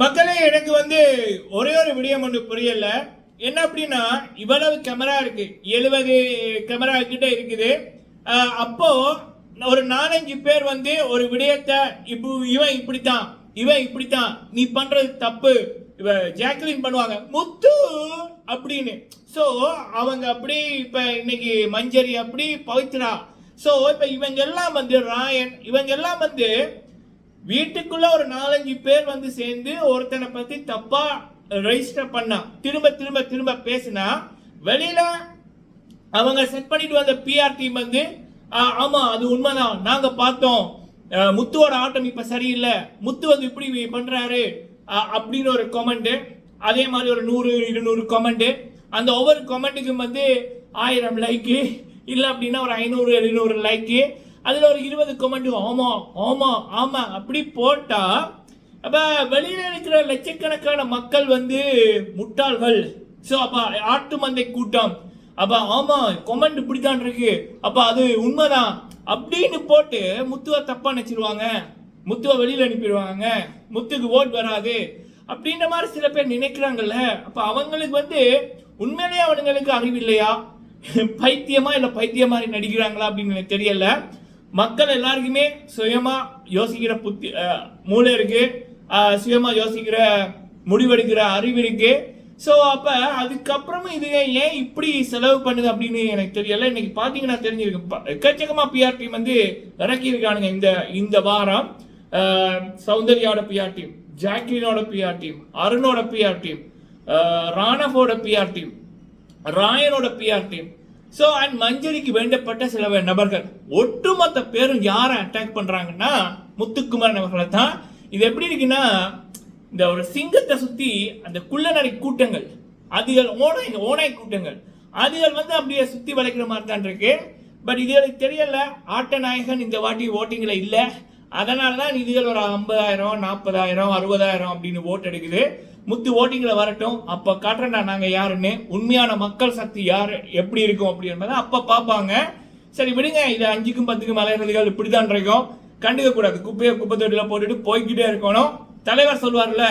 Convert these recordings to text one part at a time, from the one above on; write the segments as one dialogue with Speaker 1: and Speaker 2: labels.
Speaker 1: மக்களே எனக்கு வந்து ஒரே ஒரு விடயம் ஒன்று புரியல. என்ன அப்படின்னா இவ்வளவு கேமரா இருக்கு. எழுபது கேமரா கிட்ட இருக்குது. அப்போ ஒரு நாலஞ்சு பேர் வந்து ஒரு விடயத்தை இப்போ இவன் இப்படித்தான் இவன் இப்படித்தான் நீ பண்றது தப்பு இவ ஜாக்லின் பண்ணுவாங்க. முத்து அப்படின்னு. ஸோ அவங்க அப்படி இப்போ இன்னைக்கு மஞ்சரி அப்படி பவித்ரா. ஸோ இப்போ இவங்க எல்லாம் வந்து ராயன் இவங்க எல்லாம் வந்து வீட்டுக்குள்ள ஒரு நாலஞ்சு பேர் வந்து சேர்ந்து ஒருத்தனை பத்தி தப்பா ரெஜிஸ்டர் பண்ணா திரும்ப திரும்ப திரும்ப பேசினா வெளியில அவங்க செட் பண்ணிட்டு வந்த பிஆர் டீம் வந்து ஆமா அது உண்மைதான். நாங்க பார்த்தோம். முத்துவோட ஆட்டம் இப்ப சரியில்லை. முத்து வந்து இப்படி பண்றாரு. அப்படின்னு ஒரு கமெண்ட் அதே மாதிரி ஒரு நூறு இருநூறு கமெண்ட் அந்த ஒவ்வொரு கமெண்ட்டுக்கும் வந்து ஆயிரம் லைக்கு இல்லை அப்படின்னா ஒரு ஐநூறு எழுநூறு லைக்கு அதில் ஒரு இருபது கொமெண்ட் ஆமாம் ஆமாம் ஆமாம் அப்படி போட்டால் அப்போ வெளியில் இருக்கிற லட்சக்கணக்கான மக்கள் வந்து முட்டாள்கள். ஸோ அப்போ ஆட்டு மந்தை கூட்டம். அப்போ ஆமாம் கொமெண்ட் இப்படித்தான் இருக்கு. அப்போ அது உண்மைதான். அப்படின்னு போட்டு முத்துவை தப்பாக நினச்சிருவாங்க. முத்துவை வெளியில் அனுப்பிடுவாங்க. முத்துக்கு ஓட் வராது. அப்படின்ற மாதிரி சில பேர் நினைக்கிறாங்கல்ல. அப்போ அவங்களுக்கு வந்து உண்மையிலேயே அவனுங்களுக்கு அறிவு இல்லையா பைத்தியமா இல்லை பைத்தியம் மாதிரி நடிக்கிறாங்களா அப்படின்னு எனக்கு தெரியல. மக்கள் எல்லாருக்குமே சுயமா யோசிக்கிற புத்தி மூளை இருக்கு. சுயமாக சுயமா யோசிக்கிற முடிவெடுக்கிற அறிவு இருக்கு. ஸோ அப்போ அதுக்கப்புறமும் இது ஏன் இப்படி செலவு பண்ணுது அப்படின்னு எனக்கு தெரியல. இன்னைக்கு பார்த்தீங்கன்னா தெரிஞ்சிருக்கு. எக்கச்சக்கமாக பிஆர்டி பிஆர் டீம் வந்து இறக்கியிருக்கானுங்க இந்த இந்த வாரம். சௌந்தர்யாவோட பிஆர் டீம் ஜாக்லினோட பிஆர் டீம் அருணோட பிஆர் டீம் ராணஃபோட பிஆர் டீம் ராயனோட பிஆர் டீம் ஸோ அண்ட் மஞ்சரிக்கு வேண்டப்பட்ட சில நபர்கள் ஒட்டுமொத்த பேரும் யாரை அட்டாக் பண்ணுறாங்கன்னா முத்துக்குமாரன் அவர்களை தான். இது எப்படி இருக்குன்னா இந்த ஒரு சிங்கத்தை சுற்றி அந்த குள்ளநடை கூட்டங்கள் அதுகள் ஓனாய் ஓனாய் கூட்டங்கள் அதுகள் வந்து அப்படியே சுற்றி வளைக்கிற மாதிரி தான் இருக்கு. பட் இதுகளுக்கு தெரியல ஆட்ட நாயகன் இந்த வாட்டி ஓட்டிங்கில் இல்லை. அதனால தான் இதுகள் ஒரு ஐம்பதாயிரம் நாற்பதாயிரம் அறுபதாயிரம் அப்படின்னு ஓட் எடுக்குது. முத்து ஓட்டிங்கில் வரட்டும். அப்போ காட்டுறேன்டா நாங்கள் யாருன்னு. உண்மையான மக்கள் சக்தி யார்? எப்படி இருக்கும் அப்படி என்பதை அப்போ பார்ப்பாங்க. சரி விடுங்க. இது அஞ்சுக்கும் பத்துக்கும் மலையர்கள் இப்படி தான் இருக்கும். கண்டுக்க கூடாது. குப்பையை குப்பை தொட்டில போட்டுட்டு போய்கிட்டே இருக்கணும். தலைவர் சொல்வார்ல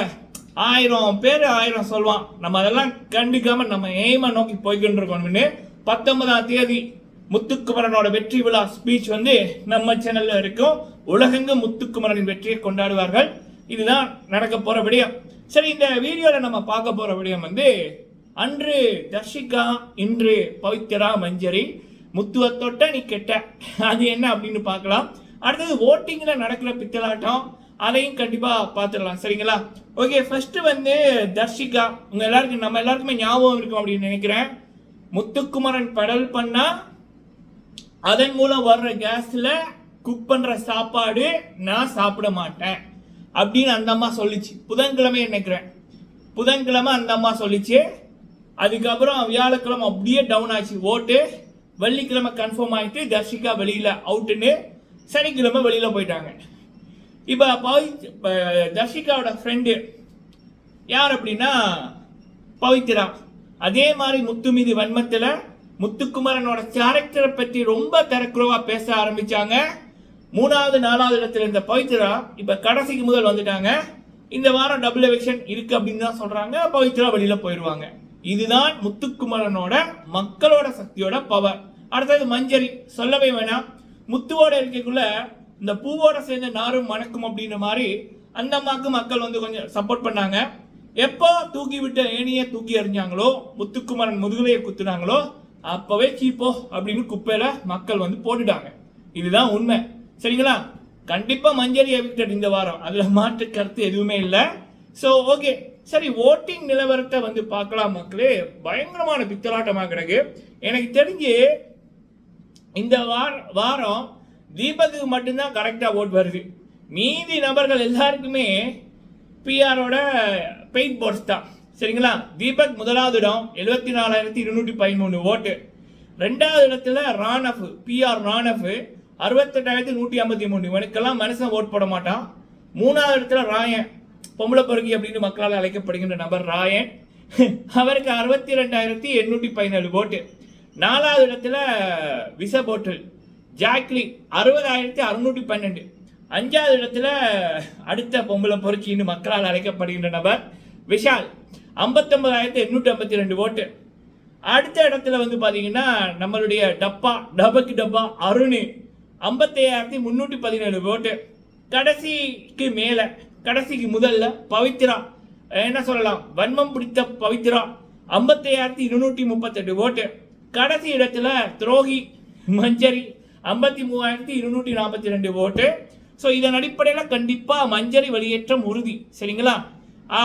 Speaker 1: ஆயிரம் பேர் ஆயிரம் சொல்லுவான் நம்ம அதெல்லாம் கண்டுக்காம நம்ம எய்மை நோக்கி போய்கிட்டு இருக்கணும்னு பத்தொன்பதாம் தேதி முத்துக்குமரனோட வெற்றி விழா ஸ்பீச் வந்து நம்ம சேனல்ல இருக்கும். உலகெங்கும் முத்துக்குமரனின் வெற்றியை கொண்டாடுவார்கள். இதுதான் நடக்க போற விடயம். சரி இந்த வீடியோவில் நம்ம பார்க்க போகிற விடயம் வந்து அன்று தர்ஷிகா இன்று பவித்ரா மஞ்சரி முத்துவ தொட்ட நீ கெட்ட. அது என்ன அப்படின்னு பார்க்கலாம். அடுத்தது ஓட்டிங்கில் நடக்கிற பித்தலாட்டம் அதையும் கண்டிப்பாக பார்த்துடலாம். சரிங்களா? ஓகே ஃபஸ்ட்டு வந்து தர்ஷிகா. உங்கள் எல்லாருக்கும் நம்ம எல்லாருக்குமே ஞாபகம் இருக்கும் அப்படின்னு நினைக்கிறேன். முத்துக்குமரன் பெடல் பண்ணால் அதன் மூலம் வர்ற கேஸில் குக் பண்ணுற சாப்பாடு நான் சாப்பிட மாட்டேன். அப்படின்னு அந்த அம்மா சொல்லிச்சு. புதன்கிழமை நினைக்கிறேன் புதன்கிழமை அந்த அம்மா சொல்லிச்சு. அதுக்கப்புறம் வியாழக்கிழமை அப்படியே டவுன் ஆச்சு. ஓட்டு. வெள்ளிக்கிழமை கன்ஃபார்ம் ஆகிட்டு தர்ஷிகா வெளியில் அவுட்டுன்னு சனிக்கிழமை வெளியில் போயிட்டாங்க. இப்போ பவி இப்போ தர்ஷிகாவோட ஃப்ரெண்டு யார் அப்படின்னா பவித்ரா. அதே மாதிரி முத்து மீது வன்மத்தில் முத்துக்குமரனோட கேரக்டரை பற்றி ரொம்ப தரக்குறவாக பேச ஆரம்பித்தாங்க மூணாவது நாலாவது இடத்துல இருந்த பவித்ரா இப்போ கடைசிக்கு முதல் வந்துட்டாங்க. இந்த வாரம் டபுள் எலெக்ஷன் இருக்கு அப்படின்னு தான் சொல்றாங்க. பவித்ரா வெளியில போயிடுவாங்க. இதுதான் முத்துக்குமரனோட மக்களோட சக்தியோட பவர் அடுத்தது மஞ்சரி. சொல்லவே வேணாம். முத்துவோட இருக்கைக்குள்ள இந்த பூவோட சேர்ந்த நாரும் மணக்கும் அப்படின்ற மாதிரி அந்த அம்மாவுக்கு மக்கள் வந்து கொஞ்சம் சப்போர்ட் பண்ணாங்க. எப்போ தூக்கி விட்ட ஏணியை தூக்கி எறிஞ்சாங்களோ முத்துக்குமரன் முதுகுலையை குத்துனாங்களோ அப்பவே சீப்போ அப்படின்னு குப்பையில மக்கள் வந்து போட்டுட்டாங்க. இதுதான் உண்மை. சரிங்களா? கண்டிப்பா மஞ்சரி எவிக்டட் இந்த வாரம். அதுல மாற்று கருத்து எதுவுமே இல்லை. ஸோ ஓகே சரி ஓட்டிங் நிலவரத்தை வந்து பார்க்கலாம் மக்களே. பயங்கரமான பித்தலாட்டமாக கிடக்கு. எனக்கு தெரிஞ்சு இந்த வார வாரம் தீபக்கு மட்டும்தான் கரெக்டாக ஓட் வருது. மீதி நபர்கள் எல்லாருக்குமே பிஆரோட பெயிட் போர்ட்ஸ் தான். சரிங்களா? தீபக் முதலாவது இடம் எழுபத்தி நாலாயிரத்தி இருநூற்றி பதிமூணு ஓட்டு ரெண்டாவது இடத்துல ராணஃப் பிஆர் ராணஃப் அறுபத்தெட்டாயிரத்தி நூற்றி ஐம்பத்தி மூணு. இவனுக்கெல்லாம் மனுஷன் ஓட் போட மாட்டான். மூணாவது இடத்துல ராயன். பொம்பளை பொறுக்கி அப்படின்னு மக்களால் அழைக்கப்படுகின்ற நபர் ராயன். அவருக்கு அறுபத்தி ரெண்டாயிரத்தி எண்ணூற்றி பதினேழு ஓட்டு நாலாவது இடத்துல விச போட்டல் ஜாக்லி அறுபதாயிரத்தி அறுநூற்றி பன்னெண்டு. அஞ்சாவது இடத்துல அடுத்த பொம்பளை பொறுச்சின்னு மக்களால் அழைக்கப்படுகின்ற நபர் விஷால். ஐம்பத்தொம்பதாயிரத்தி எண்ணூற்றி ஐம்பத்தி ரெண்டு ஓட்டு அடுத்த இடத்துல வந்து பார்த்தீங்கன்னா நம்மளுடைய டப்பா டபக்கு டப்பா அருண். ஐம்பத்தையாயிரத்தி முந்நூற்றி பதினேழு ஓட்டு கடைசிக்கு மேலே கடைசிக்கு முதல்ல பவித்ரா. என்ன சொல்லலாம்? வன்மம் பிடித்த பவித்ரா. ஐம்பத்தையாயிரத்தி இருநூற்றி முப்பத்தெட்டு ஓட்டு கடைசி இடத்துல துரோகி மஞ்சரி. ஐம்பத்தி மூவாயிரத்தி இருநூற்றி நாற்பத்தி ரெண்டு ஓட்டு ஸோ இதன் அடிப்படையில் கண்டிப்பாக மஞ்சரி வெளியேற்றம் உறுதி. சரிங்களா?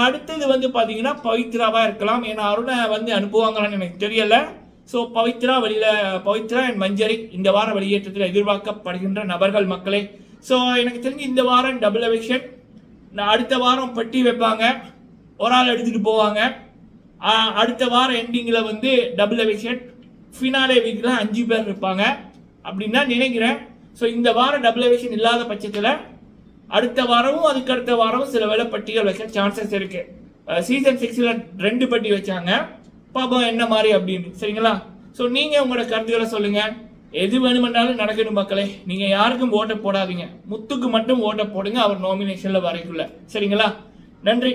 Speaker 1: அடுத்தது வந்து பார்த்தீங்கன்னா பவித்ராவாக இருக்கலாம். ஏன்னா அருணை வந்து அனுப்புவாங்களான்னு எனக்கு தெரியலை. ஸோ பவித்ரா வெளியில் பவித்ரா அண்ட் மஞ்சரி இந்த வார வெளியேற்றத்தில் எதிர்பார்க்கப்படுகின்ற நபர்கள் மக்களே. ஸோ எனக்கு தெரிஞ்சு இந்த வாரம் டபுள் எவிக்ஷன் அடுத்த வாரம் பட்டி வைப்பாங்க. ஒரு ஆள் எடுத்துகிட்டு போவாங்க. அடுத்த வாரம் எண்டிங்கில் வந்து டபுள் எவிக்ஷன் ஃபினாலே வீக்கில் அஞ்சு பேர் இருப்பாங்க. அப்படின்னு தான் நினைக்கிறேன். ஸோ இந்த வாரம் டபுள் எவிக்ஷன் இல்லாத பட்சத்தில் அடுத்த வாரமும் அதுக்கு அடுத்த வாரமும் சில வேலை பட்டிகள் வைக்க சான்சஸ் இருக்குது சீசன் சிக்ஸில் ரெண்டு பட்டி வச்சாங்க. பாப்போம் என்ன மாதிரி அப்படின்னு. சரிங்களா? ஸோ நீங்கள் உங்களோட கருத்துக்களை சொல்லுங்கள் எது வேணுமென்றாலும் நடக்கணும் மக்களே. நீங்கள் யாருக்கும் ஓட்டை போடாதீங்க. முத்துக்கு மட்டும் ஓட்டை போடுங்க. அவர் நாமினேஷனில் வரைக்குள்ள சரிங்களா? நன்றி.